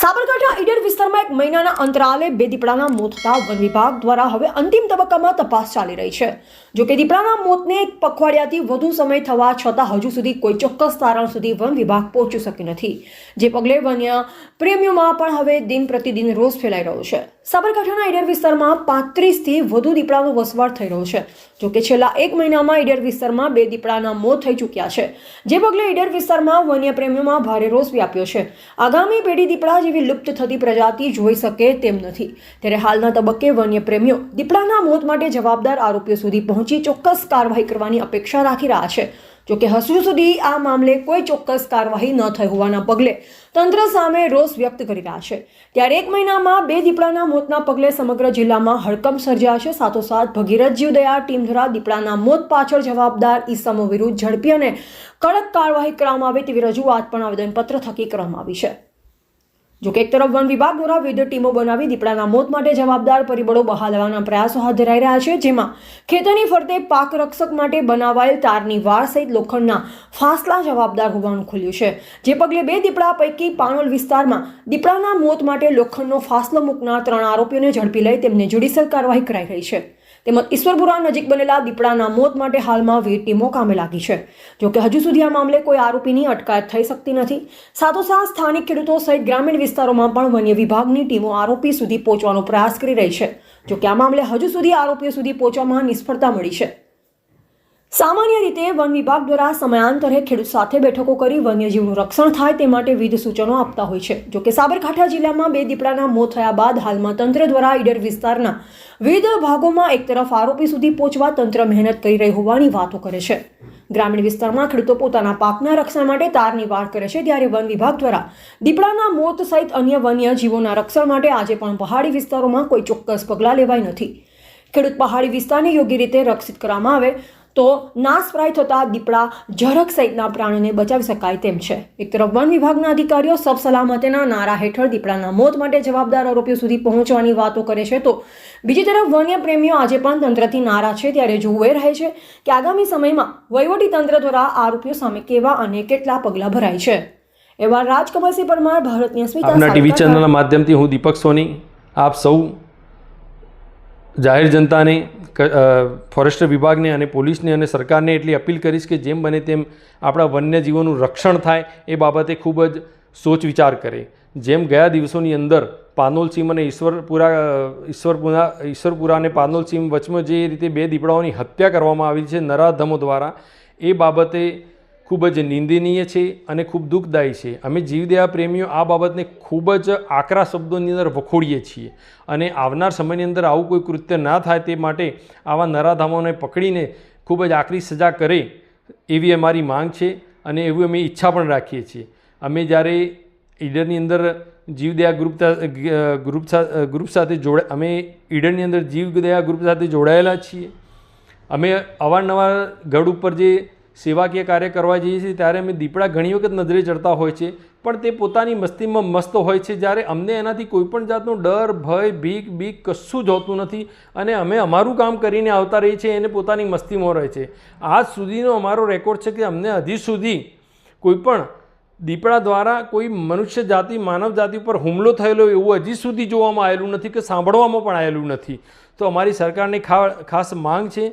સાબરકાંઠા ઈડર વિસ્તારમાં એક મહિનાના અંતરાલે બે દીપડાના મોત થતા વન વિભાગ દ્વારા હવે અંતિમ તબક્કામાં તપાસ ચાલી રહી છે. જો કે દીપડાના મોતને એક પખવાડિયાથી વધુ સમય થવા છતાં હજુ સુધી કોઈ ચોક્કસ તારણ સુધી વન વિભાગ પહોંચી શક્યું નથી. જે પગલે વન્ય પ્રેમીઓમાં પણ હવે દિન પ્રતિદિન રોષ ફેલાઈ રહ્યો છે. સાબરકાંઠાના ઈડર વિસ્તારમાં પાંત્રીસથી વધુ દીપડાનો વસવાટ થઈ રહ્યો છે. જો કે છેલ્લા એક મહિનામાં ઈડર વિસ્તારમાં બે દીપડાના મોત થઈ ચૂક્યા છે. જે પગલે ઈડર વિસ્તારમાં વન્ય પ્રેમીઓમાં ભારે રોષ વ્યાપ્યો છે. આગામી પેઢી દીપડા જેવી લુપ્ત થતી પ્રજાતિ જોઈ શકે તેમ નથી. ત્યારે હાલના તબક્કે વન્ય પ્રેમીઓ દીપડાના મોત માટે જવાબદાર આરોપીઓ સુધી પહોંચી ચોક્કસ કાર્યવાહી કરવાની અપેક્ષા રાખી રહ્યા છે. જોકે હજુ સુધી આ મામલે કોઈ ચોક્કસ કાર્યવાહી ન થઈ હોવાના પગલે તંત્ર સામે રોષ વ્યક્ત કરી રહ્યા છે. ત્યારે એક મહિનામાં બે દીપડાના મોતના પગલે સમગ્ર જિલ્લામાં હડકંપ સર્જાયા છે. સાથોસાથ ભગીરથ જીવદયા ટીમ દ્વારા દીપડાના મોત પાછળ જવાબદાર ઈસમો વિરુદ્ધ ઝડપી અને કડક કાર્યવાહી કરવામાં આવે તેવી રજૂઆત પણ આવેદનપત્ર થકી કરવામાં આવી છે. જોકે એક તરફ વન વિભાગ દ્વારા વિવિધ ટીમો બનાવી દીપડાના મોત માટે જવાબદાર પરિબળો બહાર લાવવાના પ્રયાસો હાથ ધરાઈ રહ્યા છે, જેમાં ખેતરની ફરતે પાક રક્ષક માટે બનાવાયેલ તારની વાળ સહિત લોખંડના ફાસલા જવાબદાર હોવાનું ખુલ્યું છે. જે પગલે બે દીપડા પૈકી પાનોલ વિસ્તારમાં દીપડાના મોત માટે લોખંડનો ફાસલો મૂકનાર ત્રણ આરોપીઓને ઝડપી લઈ તેમને જ્યુડિશિયલ કાર્યવાહી કરાઈ રહી છે. તેમજ ઈશ્વરપુરા નજીક બનેલા દીપડાના મોત માટે હાલમાં વીર ટીમો કામે લાગી છે. જોકે હજુ સુધી આ મામલે કોઈ આરોપીની અટકાયત થઈ શકતી નથી. સાથોસાથ સ્થાનિક ખેડૂતો સહિત ગ્રામીણ વિસ્તારોમાં પણ વન્ય વિભાગની ટીમો આરોપી સુધી પહોંચવાનો પ્રયાસ કરી રહી છે. જોકે આ મામલે હજુ સુધી આરોપીઓ સુધી પહોંચવામાં નિષ્ફળતા મળી છે. સામાન્ય રીતે વન વિભાગ દ્વારા સમયાંતરે ખેડૂત સાથે બેઠકો કરી વન્યજીવનું રક્ષણ થાય તે માટે વિવિધ સૂચનો આપતા હોય છે. જોકે સાબરકાંઠા જિલ્લામાં બે દીપડાના મોત થયા બાદ હાલમાં તંત્ર દ્વારા ઈડર વિસ્તારના વિવિધ ભાગોમાં એક તરફ આરોપી સુધી પહોંચવા તંત્ર મહેનત કરી રહી હોવાની વાતો કરે છે. ગ્રામીણ વિસ્તારમાં ખેડૂતો પોતાના પાકના રક્ષણ માટે તારની વાર કરે છે ત્યારે વન વિભાગ દ્વારા દીપડાના મોત સહિત અન્ય વન્ય જીવોના રક્ષણ માટે આજે પણ પહાડી વિસ્તારોમાં કોઈ ચોક્કસ પગલાં લેવાય નથી. ખેડૂત પહાડી વિસ્તારને યોગ્ય રીતે રક્ષિત કરવામાં આવે તો નાશપ્રાય થતા દીપડા ઝરક સહિતના પ્રાણીને બચાવી શકાય તેમ છે. એક તરફ વન વિભાગના અધિકારીઓ સબ સલામતીના નારા હેઠળ દીપડાના મોત માટે જવાબદાર આરોપીઓ સુધી પહોંચવાની વાતો કરે છે તો બીજી તરફ વન્ય પ્રેમીઓ આજે પણ તંત્રથી નારા છે. ત્યારે જોવું એ રહે છે કે આગામી સમયમાં વહીવટી તંત્ર દ્વારા આરોપીઓ સામે કેવા અને કેટલા પગલાં ભરાય છે. એવા રાજકમલસિંહ પરમાર ભારતની અસ્મિતા આપના ટીવી ચેનલના માધ્યમથી હું દીપક સોની આપ સૌ જાહેર જનતાને ક- અ, ફોરેસ્ટ વિભાગને અને પોલીસને અને સરકારને એટલી અપીલ કરીશ કે જેમ બને તેમ આપણા વન્યજીવોનું રક્ષણ થાય એ બાબતે ખૂબ જ સોચ વિચાર કરે. જેમ ગયા દિવસોની અંદર પાનોલ સીમ અને ઈશ્વરપુરા ઈશ્વરપુરા ઈશ્વરપુરા અને પાનોલ સીમ વચમાં જે રીતે બે દીપડાઓની હત્યા કરવામાં આવી છે નરાધમો દ્વારા એ બાબતે ખૂબ જ નિંદનીય છે અને ખૂબ દુઃખદાયી છે. અમે જીવદયા પ્રેમીઓ આ બાબતને ખૂબ જ આકરા શબ્દોની અંદર વખોડીએ છીએ અને આવનાર સમયની અંદર આવું કોઈ કૃત્ય ના થાય તે માટે આવા નરાધામોને પકડીને ખૂબ જ આકરી સજા કરે એવી અમારી માંગ છે અને એવું અમે ઈચ્છા પણ રાખીએ છીએ. અમે જ્યારે ઈડરની અંદર જીવદયા ગ્રુપ ગ્રુપ ગ્રુપ સાથે જોડા અમે ઈડરની અંદર જીવદયા ગ્રુપ સાથે જોડાયેલા છીએ. અમે અવારનવાર ગઢ ઉપર જે સેવાકીય કાર્ય કરવા જઈએ છીએ, ત્યારે અમે દીપડા ઘણી વખત નજરે ચડતા હોય છે. પણ તે પોતાની મસ્તીમાં મસ્ત હોય છે. જ્યારે અમને એનાથી કોઈપણ જાતનો ડર, ભય બીક બીક કશું જ હોતું નથી અને અમે અમારું કામ કરીને આવતા રહીએ છીએ, એને પોતાની મસ્તીમાં રહે છે. આજ સુધીનો અમારો રેકોર્ડ છે કે અમને હજી સુધી કોઈપણ દીપડા દ્વારા કોઈ મનુષ્ય જાતિ, માનવ જાતિ ઉપર હુમલો થયેલો એવું હજી સુધી જોવામાં આવેલું નથી કે સાંભળવામાં પણ આવેલું નથી. તો અમારી સરકારની ખાસ માંગ છે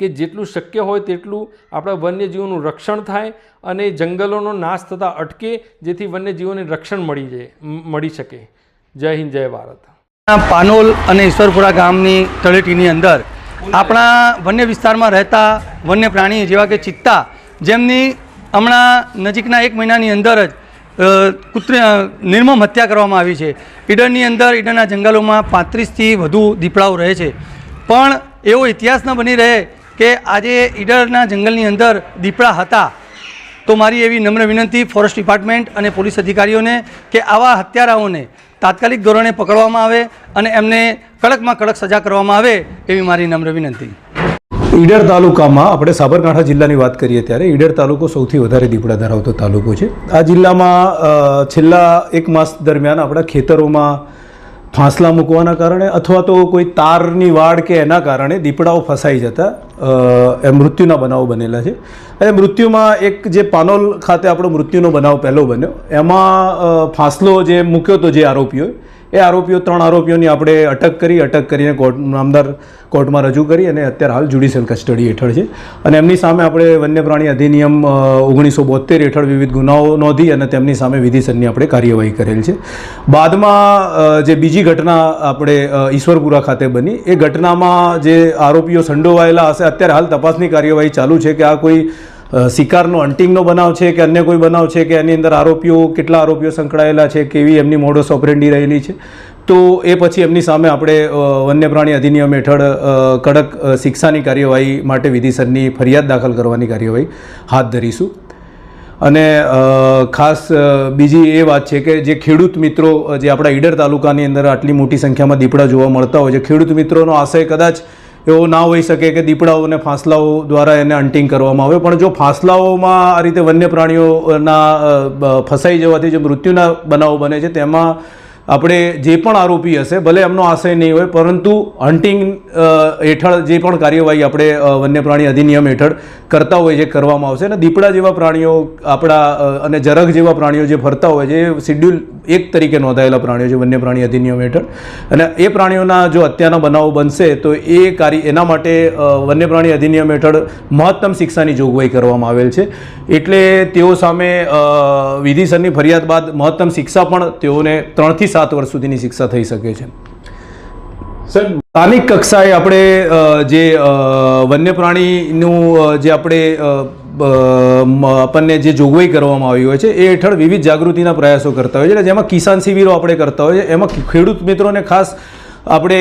કે જેટલું શક્ય હોય તેટલું આપણા વન્યજીવોનું રક્ષણ થાય અને જંગલોનો નાશ થતાં અટકે જેથી વન્યજીવોને રક્ષણ મળી જાય મળી શકે. જય હિન્દ, જય ભારત. પાનોલ અને ઈશ્વરપુરા ગામની તળેટીની અંદર આપણા વન્ય વિસ્તારમાં રહેતા વન્ય પ્રાણી જેવા કે ચિત્તા, જેમની હમણાં નજીકના એક મહિનાની અંદર જ કુત્રી નિર્મમ હત્યા કરવામાં આવી છે. ઈડરની અંદર ઈડરના જંગલોમાં પાંત્રીસથી વધુ દીપડાઓ રહે છે. પણ એવો ઇતિહાસ ન બની રહે કે આજે ઈડરના જંગલની અંદર દીપડા હતા, તો મારી એવી નમ્ર વિનંતી ફોરેસ્ટ ડિપાર્ટમેન્ટ અને પોલીસ અધિકારીઓને કે આવા હત્યારાઓને તાત્કાલિક ધોરણે પકડવામાં આવે અને એમને કડકમાં કડક સજા કરવામાં આવે એવી મારી નમ્ર વિનંતી. ઈડર તાલુકામાં આપણે સાબરકાંઠા જિલ્લાની વાત કરીએ ત્યારે ઈડર તાલુકો સૌથી વધારે દીપડા ધરાવતો તાલુકો છે. આ જિલ્લામાં છેલ્લા એક માસ દરમિયાન આપણા ખેતરોમાં ફાંસલા મૂકવાના કારણે અથવા તો કોઈ તારની વાડ કે એના કારણે દીપડાઓ ફસાઈ જતા એ મૃત્યુના બનાવો બનેલા છે. અને મૃત્યુમાં એક જે પાનોલ ખાતે આપણો મૃત્યુનો બનાવ પહેલો બન્યો. એમાં ફાંસલો જે મૂક્યો હતો જે આરોપીઓએ એ આરોપીઓ ત્રણ આરોપીઓની આપણે અટક કરી, અટક કરીને કોર્ટ, નામદાર કોર્ટમાં રજૂ કરી અને અત્યારે હાલ જ્યુડિશિયલ કસ્ટડી હેઠળ છે. અને એમની સામે આપણે વન્ય પ્રાણી અધિનિયમ ઓગણીસો બોતેર હેઠળ વિવિધ ગુનાઓ નોંધી અને તેમની સામે વિધિસરની આપણે કાર્યવાહી કરેલ છે. બાદમાં જે બીજી ઘટના આપણે ઈશ્વરપુરા ખાતે બની, એ ઘટનામાં જે આરોપીઓ સંડોવાયેલા હશે, અત્યારે હાલ તપાસની કાર્યવાહી ચાલુ છે કે આ કોઈ શિકારનો અંટિંગનો બનાવ છે કે અન્ય કોઈ બનાવ છે કે એની અંદર આરોપીઓ, કેટલા આરોપીઓ સંકળાયેલા છે, કેવી એમની મોડસ ઓપરેન્ડી રહેલી છે? તો એ પછી એમની સામે આપણે વન્ય પ્રાણી અધિનિયમ હેઠળ કડક શિક્ષાની કાર્યવાહી માટે વિધિસરની ફરિયાદ દાખલ કરવાની કાર્યવાહી હાથ ધરીશું. અને ખાસ બીજી એ વાત છે કે જે ખેડૂત મિત્રો, જે આપણા ઈડર તાલુકાની અંદર આટલી મોટી સંખ્યામાં દીપડા જોવા મળતા હોય છે, ખેડૂત મિત્રોનો આશય કદાચ એવો ના હોઈ શકે કે દીપડાઓને ફાંસલાઓ દ્વારા એને અંટિંગ કરવામાં આવે. પણ જો ફાંસલાઓમાં આ રીતે વન્ય પ્રાણીઓના ફસાઈ જવાથી જે મૃત્યુના બનાવો બને છે, તેમાં આપણે જે પણ આરોપી હશે, ભલે એમનો આશય નહીં હોય, પરંતુ હન્ટિંગ હેઠળ જે પણ કાર્યવાહી આપણે વન્ય પ્રાણી અધિનિયમ હેઠળ કરતા હોય છે, કરવામાં આવશે. અને દીપડા જેવા પ્રાણીઓ આપણા અને જરગ જેવા પ્રાણીઓ જે ફરતા હોય છે, એ શિડ્યુલ એક તરીકે નોંધાયેલા પ્રાણીઓ છે, વન્ય પ્રાણી અધિનિયમ હેઠળ. અને એ પ્રાણીઓના જો હત્યાના બનાવો બનશે, તો એ કાર્ય એના માટે વન્ય પ્રાણી અધિનિયમ હેઠળ મહત્તમ શિક્ષાની જોગવાઈ કરવામાં આવેલ છે. એટલે તેઓ સામે વિધિસરની ફરિયાદ બાદ મહત્તમ શિક્ષા પણ તેઓને ત્રણથી સાત વર્ષ સુધીની શિક્ષા થઈ શકે છે. સર, સ્થાનિક કક્ષાએ આપણે જે વન્ય પ્રાણીનું જે આપણે આપણને જે જોગવાઈ કરવામાં આવી હોય છે, એ હેઠળ વિવિધ જાગૃતિના પ્રયાસો કરતા હોય છે, એટલે જેમાં કિસાન શિબિરો આપણે કરતા હોઈએ એમાં ખેડૂત મિત્રોને ખાસ આપણે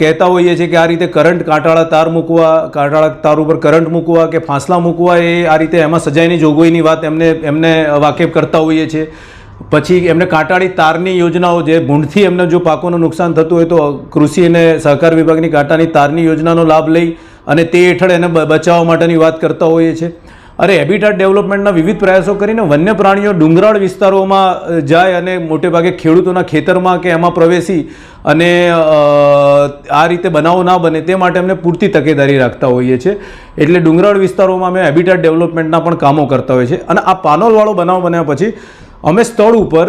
કહેતા હોઈએ છીએ કે આ રીતે કરંટ કાંટાળા તાર મૂકવા, કાંટાળા તાર ઉપર કરંટ મૂકવા કે ફાંસલા મૂકવા, એ આ રીતે એમાં સજાઈની જોગવાઈની વાત એમને એમને વાકેફ કરતા હોઈએ છીએ. પછી એમને કાંટાળી તારની યોજનાઓ જે ભૂંડથી એમને જો પાકોનું નુકસાન થતું હોય તો કૃષિ અને સહકાર વિભાગની કાંટાની તારની યોજનાનો લાભ લઈ અને તે હેઠળ એને બચાવવા માટેની વાત કરતા હોઈએ છીએ. અરે, હેબિટાટ ડેવલપમેન્ટના વિવિધ પ્રયાસો કરીને વન્ય પ્રાણીઓ ડુંગરાળ વિસ્તારોમાં જાય અને મોટેભાગે ખેડૂતોના ખેતરમાં કે એમાં પ્રવેશી અને આ રીતે બનાવો ના બને તે માટે અમને પૂરતી તકેદારી રાખતા હોઈએ છીએ. એટલે ડુંગરાળ વિસ્તારોમાં અમે હેબિટાટ ડેવલપમેન્ટના પણ કામો કરતા હોઈએ છીએ. અને આ પાનોલવાળો બનાવ બન્યા પછી અમે સ્થળ ઉપર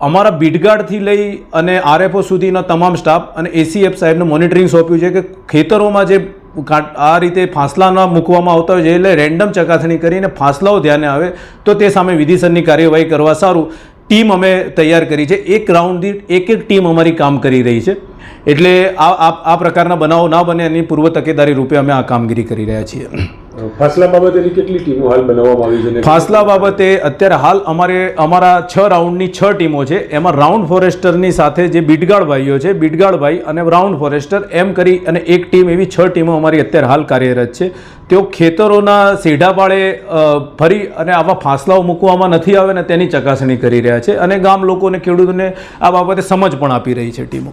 અમારા બીટગાર્ડથી લઈ અને આરએફઓ સુધીના તમામ સ્ટાફ અને એસીએફ સાહેબને મોનિટરિંગ સોંપ્યું છે કે ખેતરોમાં જે આ રીતે ફાંસલાના મૂકવામાં આવતા હોય છે, એટલે રેન્ડમ ચકાસણી કરીને ફાંસલાઓ ધ્યાને આવે તો તે સામે વિધિસરની કાર્યવાહી કરવા સારું ટીમ અમે તૈયાર કરી છે. એક રાઉન્ડ દીઠ એક એક ટીમ અમારી કામ કરી રહી છે. એટલે આ આ પ્રકારના બનાવો ના બને એની પૂર્વ તકેદારી રૂપે અમે આ કામગીરી કરી રહ્યા છીએ. ફાસલા બાબતે કેટલી ટીમો હાલ બનાવવામાં આવી છે ફાસલા બાબતે અત્યારે હાલ અમારે, અમારા છ રાઉન્ડની છ ટીમો છે. એમાં રાઉન્ડ ફોરેસ્ટરની સાથે જે બીટગાડ ભાઈઓ છે બીટગાડ ભાઈ અને રાઉન્ડ ફોરેસ્ટર, એમ કરી અને એક ટીમ એવી છ ટીમો અમારી અત્યારે હાલ કાર્યરત છે. તેઓ ખેતરોના સેઢા પાળે ફરી અને આવા ફાંસલાઓ મૂકવામાં નથી આવે ને તેની ચકાસણી કરી રહ્યા છે અને ગામ લોકોને, ખેડૂતોને આ બાબતે સમજ પણ આપી રહી છે ટીમો.